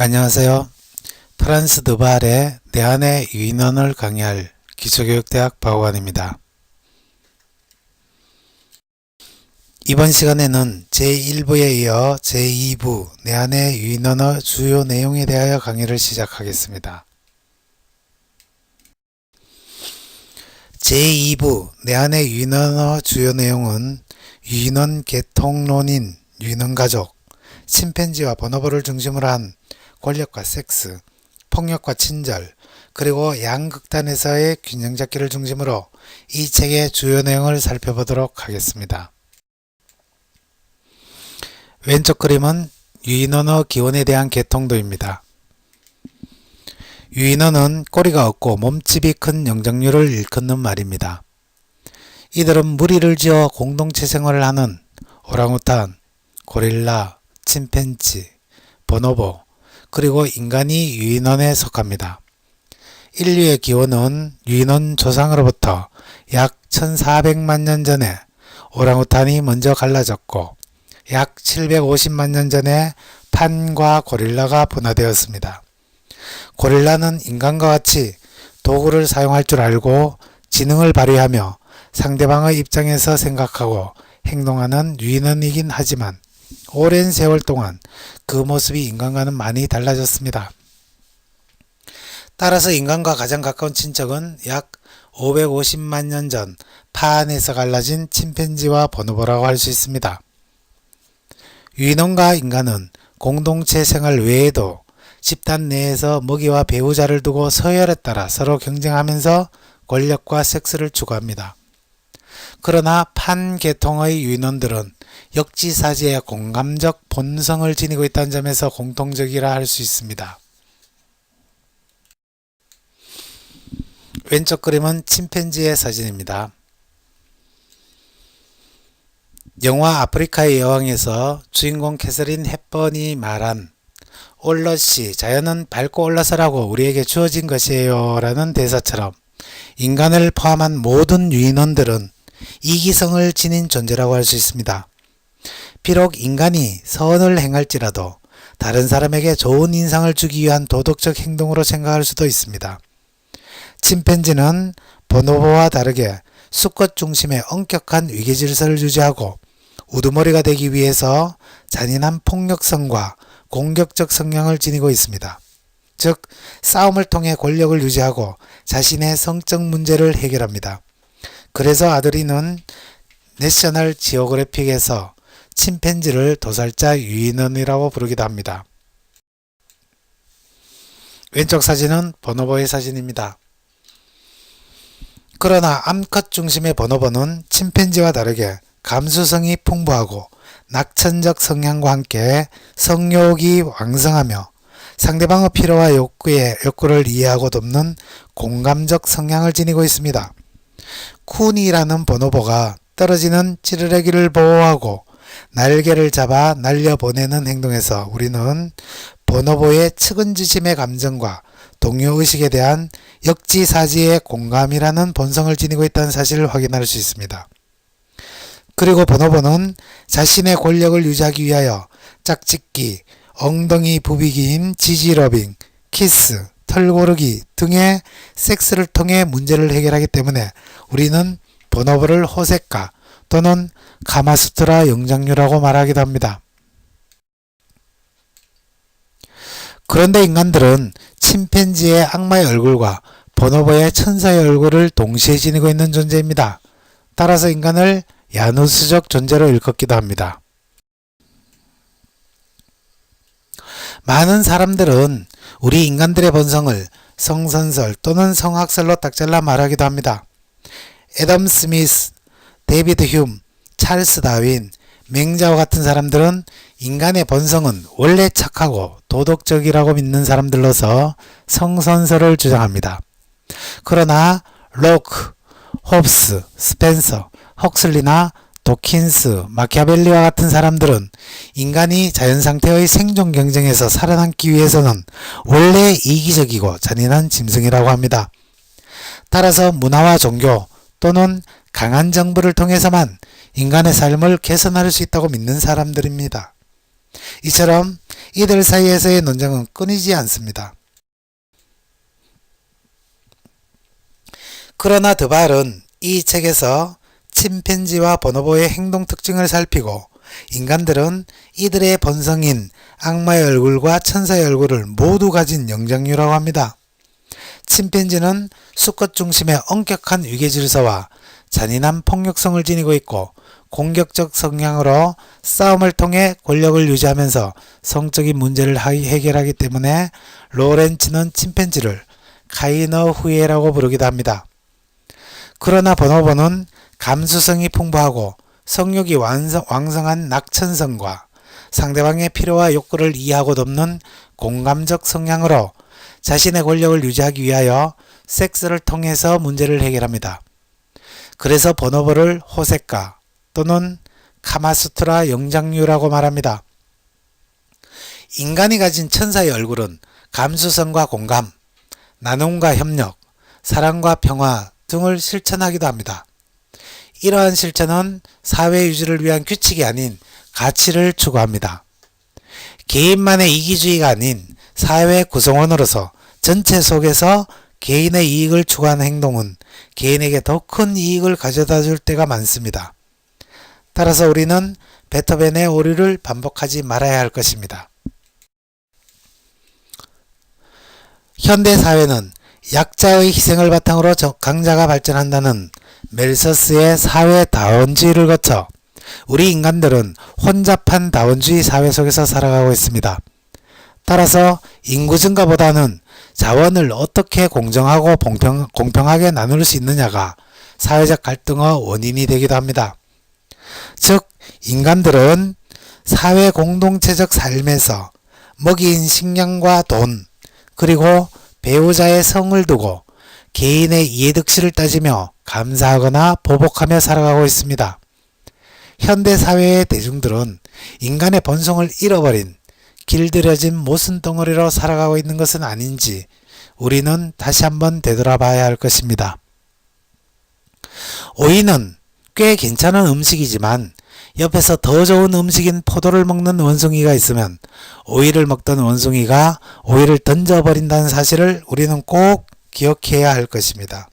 안녕하세요. 프란스 드발의 내 안의 유인원을 강의할 기초교육대학 박원입니다. 이번 시간에는 제1부에 이어 제2부 내 안의 유인원어 주요 내용에 대하여 강의를 시작하겠습니다. 제2부 내 안의 유인원어 주요 내용은 유인원 계통론인 유인원 가족, 침팬지와 보노보를 중심으로 한 권력과 섹스, 폭력과 친절, 그리고 양극단에서의 균형 잡기를 중심으로 이 책의 주요 내용을 살펴보도록 하겠습니다. 왼쪽 그림은 유인원어 기원에 대한 개통도입니다. 유인원은 꼬리가 없고 몸집이 큰 영장류를 일컫는 말입니다. 이들은 무리를 지어 공동체 생활을 하는 오랑우탄, 고릴라, 침팬지, 보노보, 그리고 인간이 유인원에 속합니다. 인류의 기원은 유인원 조상으로부터 약 1400만 년 전에 오랑우탄이 먼저 갈라졌고 약 750만 년 전에 판과 고릴라가 분화되었습니다. 고릴라는 인간과 같이 도구를 사용할 줄 알고 지능을 발휘하며 상대방의 입장에서 생각하고 행동하는 유인원이긴 하지만 오랜 세월 동안 그 모습이 인간과는 많이 달라졌습니다. 따라서 인간과 가장 가까운 친척은 약 550만 년 전 파안에서 갈라진 침팬지와 보노보라고 할 수 있습니다. 유인원과 인간은 공동체 생활 외에도 집단 내에서 먹이와 배우자를 두고 서열에 따라 서로 경쟁하면서 권력과 섹스를 추구합니다. 그러나 판계통의 유인원들은 역지사지의 공감적 본성을 지니고 있다는 점에서 공통적이라 할 수 있습니다. 왼쪽 그림은 침팬지의 사진입니다. 영화 아프리카의 여왕에서 주인공 캐서린 헵번이 말한 올럿이 자연은 밟고 올라서라고 우리에게 주어진 것이에요 라는 대사처럼 인간을 포함한 모든 유인원들은 이기성을 지닌 존재라고 할 수 있습니다. 비록 인간이 선을 행할지라도 다른 사람에게 좋은 인상을 주기 위한 도덕적 행동으로 생각할 수도 있습니다. 침팬지는 보노보와 다르게 수컷 중심의 엄격한 위계 질서를 유지하고 우두머리가 되기 위해서 잔인한 폭력성과 공격적 성향을 지니고 있습니다. 즉, 싸움을 통해 권력을 유지하고 자신의 성적 문제를 해결합니다. 그래서 아드리는 내셔널 지오그래픽에서 침팬지를 도살자 유인원이라고 부르기도 합니다. 왼쪽 사진은 보노보의 사진입니다. 그러나 암컷 중심의 보노보는 침팬지와 다르게 감수성이 풍부하고 낙천적 성향과 함께 성욕이 왕성하며 상대방의 필요와 욕구에 욕구를 이해하고 돕는 공감적 성향을 지니고 있습니다. 쿤이라는 보노보가 떨어지는 찌르레기를 보호하고 날개를 잡아 날려보내는 행동에서 우리는 보노보의 측은지심의 감정과 동요의식에 대한 역지사지의 공감이라는 본성을 지니고 있다는 사실을 확인할 수 있습니다. 그리고 보노보는 자신의 권력을 유지하기 위하여 짝짓기, 엉덩이 부비기인 지지러빙, 키스, 털고르기 등의 섹스를 통해 문제를 해결하기 때문에 우리는 보노보를 호색가 또는 카마수트라 영장류라고 말하기도 합니다. 그런데 인간들은 침팬지의 악마의 얼굴과 보노보의 천사의 얼굴을 동시에 지니고 있는 존재입니다. 따라서 인간을 야누스적 존재로 일컫기도 합니다. 많은 사람들은 우리 인간들의 본성을 성선설 또는 성학설로 딱 잘라 말하기도 합니다. 애덤 스미스, 데이비드 휴움, 찰스 다윈, 맹자와 같은 사람들은 인간의 본성은 원래 착하고 도덕적이라고 믿는 사람들로서 성선설을 주장합니다. 그러나 로크, 홉스, 스펜서, 헉슬리나 도킨스, 마키아벨리와 같은 사람들은 인간이 자연 상태의 생존 경쟁에서 살아남기 위해서는 원래 이기적이고 잔인한 짐승이라고 합니다. 따라서 문화와 종교 또는 강한 정부를 통해서만 인간의 삶을 개선할 수 있다고 믿는 사람들입니다. 이처럼 이들 사이에서의 논쟁은 끊이지 않습니다. 그러나 드발은 이 책에서 침팬지와 보노보의 행동 특징을 살피고 인간들은 이들의 본성인 악마의 얼굴과 천사의 얼굴을 모두 가진 영장류라고 합니다. 침팬지는 수컷 중심의 엄격한 위계 질서와 잔인한 폭력성을 지니고 있고 공격적 성향으로 싸움을 통해 권력을 유지하면서 성적인 문제를 하- 해결하기 때문에 로렌츠는 침팬지를 카이너 후예라고 부르기도 합니다. 그러나 보노보는 감수성이 풍부하고 성욕이 완성, 왕성한 낙천성과 상대방의 필요와 욕구를 이해하고 돕는 공감적 성향으로 자신의 권력을 유지하기 위하여 섹스를 통해서 문제를 해결합니다. 그래서 보노보를 호세카 또는 카마수트라 영장류라고 말합니다. 인간이 가진 천사의 얼굴은 감수성과 공감, 나눔과 협력, 사랑과 평화 등을 실천하기도 합니다. 이러한 실천은 사회 유지를 위한 규칙이 아닌 가치를 추구합니다. 개인만의 이기주의가 아닌 사회 구성원으로서 전체 속에서 개인의 이익을 추구하는 행동은 개인에게 더 큰 이익을 가져다 줄 때가 많습니다. 따라서 우리는 베토벤의 오류를 반복하지 말아야 할 것입니다. 현대 사회는 약자의 희생을 바탕으로 저- 강자가 발전한다는 멜서스의 사회 다원주의를 거쳐 우리 인간들은 혼잡한 다원주의 사회 속에서 살아가고 있습니다. 따라서 인구 증가보다는 자원을 어떻게 공정하고 공평, 공평하게 나눌 수 있느냐가 사회적 갈등의 원인이 되기도 합니다. 즉, 인간들은 사회 공동체적 삶에서 먹이인 식량과 돈, 그리고 배우자의 성을 두고 개인의 이해득실을 따지며 감사하거나 보복하며 살아가고 있습니다. 현대 사회의 대중들은 인간의 본성을 잃어버린 길들여진 모순 덩어리로 살아가고 있는 것은 아닌지 우리는 다시 한번 되돌아봐야 할 것입니다. 오이는 꽤 괜찮은 음식이지만 옆에서 더 좋은 음식인 포도를 먹는 원숭이가 있으면 오이를 먹던 원숭이가 오이를 던져버린다는 사실을 우리는 꼭 기억해야 할 것입니다.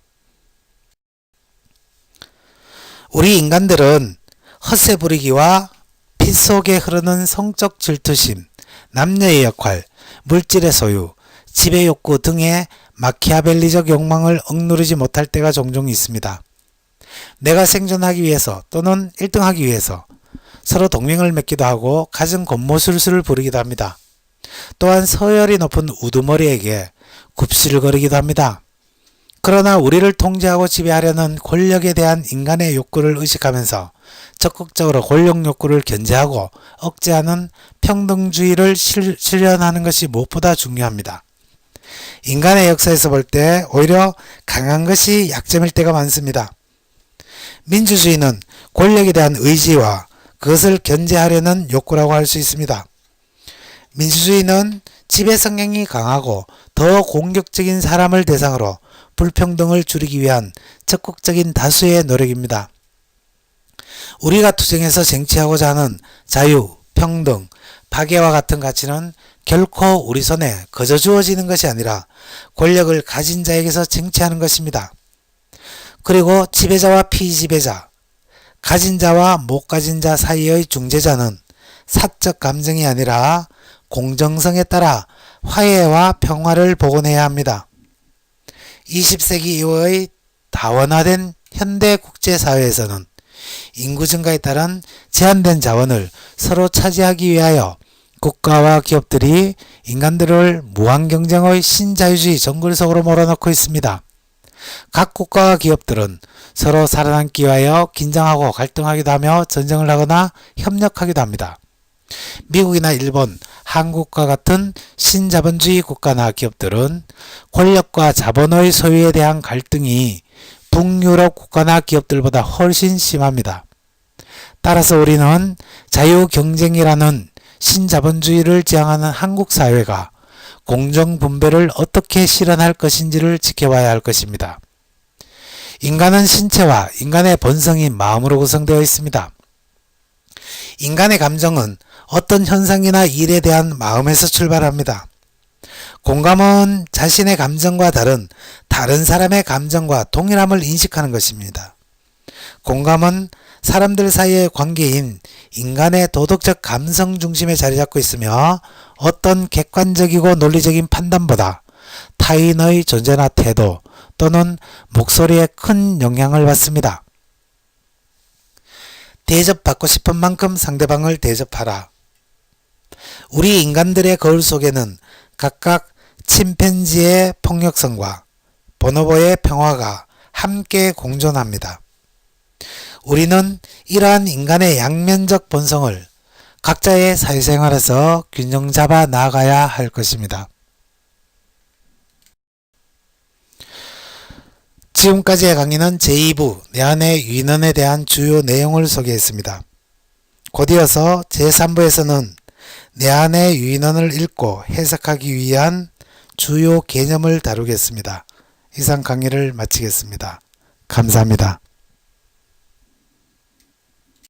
우리 인간들은 헛새 부리기와 피 속에 흐르는 성적 질투심, 남녀의 역할, 물질의 소유, 지배 욕구 등의 마키아벨리적 욕망을 억누르지 못할 때가 종종 있습니다. 내가 생존하기 위해서 또는 1등하기 위해서 서로 동맹을 맺기도 하고 갖은 곤모술수를 부리기도 합니다. 또한 서열이 높은 우두머리에게 굽시를 거리기도 합니다. 그러나 우리를 통제하고 지배하려는 권력에 대한 인간의 욕구를 의식하면서 적극적으로 권력 욕구를 견제하고 억제하는 평등주의를 실, 실현하는 것이 무엇보다 중요합니다. 인간의 역사에서 볼 때 오히려 강한 것이 약점일 때가 많습니다. 민주주의는 권력에 대한 의지와 그것을 견제하려는 욕구라고 할 수 있습니다. 민주주의는 지배 성향이 강하고 더 공격적인 사람을 대상으로 불평등을 줄이기 위한 적극적인 다수의 노력입니다. 우리가 투쟁해서 쟁취하고자 하는 자유, 평등, 파괴와 같은 가치는 결코 우리 손에 거저 주어지는 것이 아니라 권력을 가진 자에게서 쟁취하는 것입니다. 그리고 지배자와 피지배자, 가진 자와 못 가진 자 사이의 중재자는 사적 감정이 아니라 공정성에 따라 화해와 평화를 복원해야 합니다. 20세기 이후의 다원화된 현대 국제사회에서는 인구 증가에 따른 제한된 자원을 서로 차지하기 위하여 국가와 기업들이 인간들을 무한 경쟁의 신자유주의 정글 속으로 몰아넣고 있습니다. 각 국가와 기업들은 서로 살아남기 위하여 긴장하고 갈등하기도 하며 전쟁을 하거나 협력하기도 합니다. 미국이나 일본, 한국과 같은 신자본주의 국가나 기업들은 권력과 자본의 소유에 대한 갈등이 북유럽 국가나 기업들보다 훨씬 심합니다. 따라서 우리는 자유 경쟁이라는 신자본주의를 지향하는 한국 사회가 공정 분배를 어떻게 실현할 것인지를 지켜봐야 할 것입니다. 인간은 신체와 인간의 본성인 마음으로 구성되어 있습니다. 인간의 감정은 어떤 현상이나 일에 대한 마음에서 출발합니다. 공감은 자신의 감정과 다른 다른 사람의 감정과 동일함을 인식하는 것입니다. 공감은 사람들 사이의 관계인 인간의 도덕적 감성 중심에 자리 잡고 있으며 어떤 객관적이고 논리적인 판단보다 타인의 존재나 태도 또는 목소리에 큰 영향을 받습니다. 대접받고 싶은 만큼 상대방을 대접하라. 우리 인간들의 거울 속에는 각각 침팬지의 폭력성과 보노보의 평화가 함께 공존합니다. 우리는 이러한 인간의 양면적 본성을 각자의 사회생활에서 균형 잡아 나가야 할 것입니다. 지금까지의 강의는 제2부 내 안의 유인원에 대한 주요 내용을 소개했습니다. 곧 이어서 제3부에서는 내 안의 유인원을 읽고 해석하기 위한 주요 개념을 다루겠습니다. 이상 강의를 마치겠습니다. 감사합니다.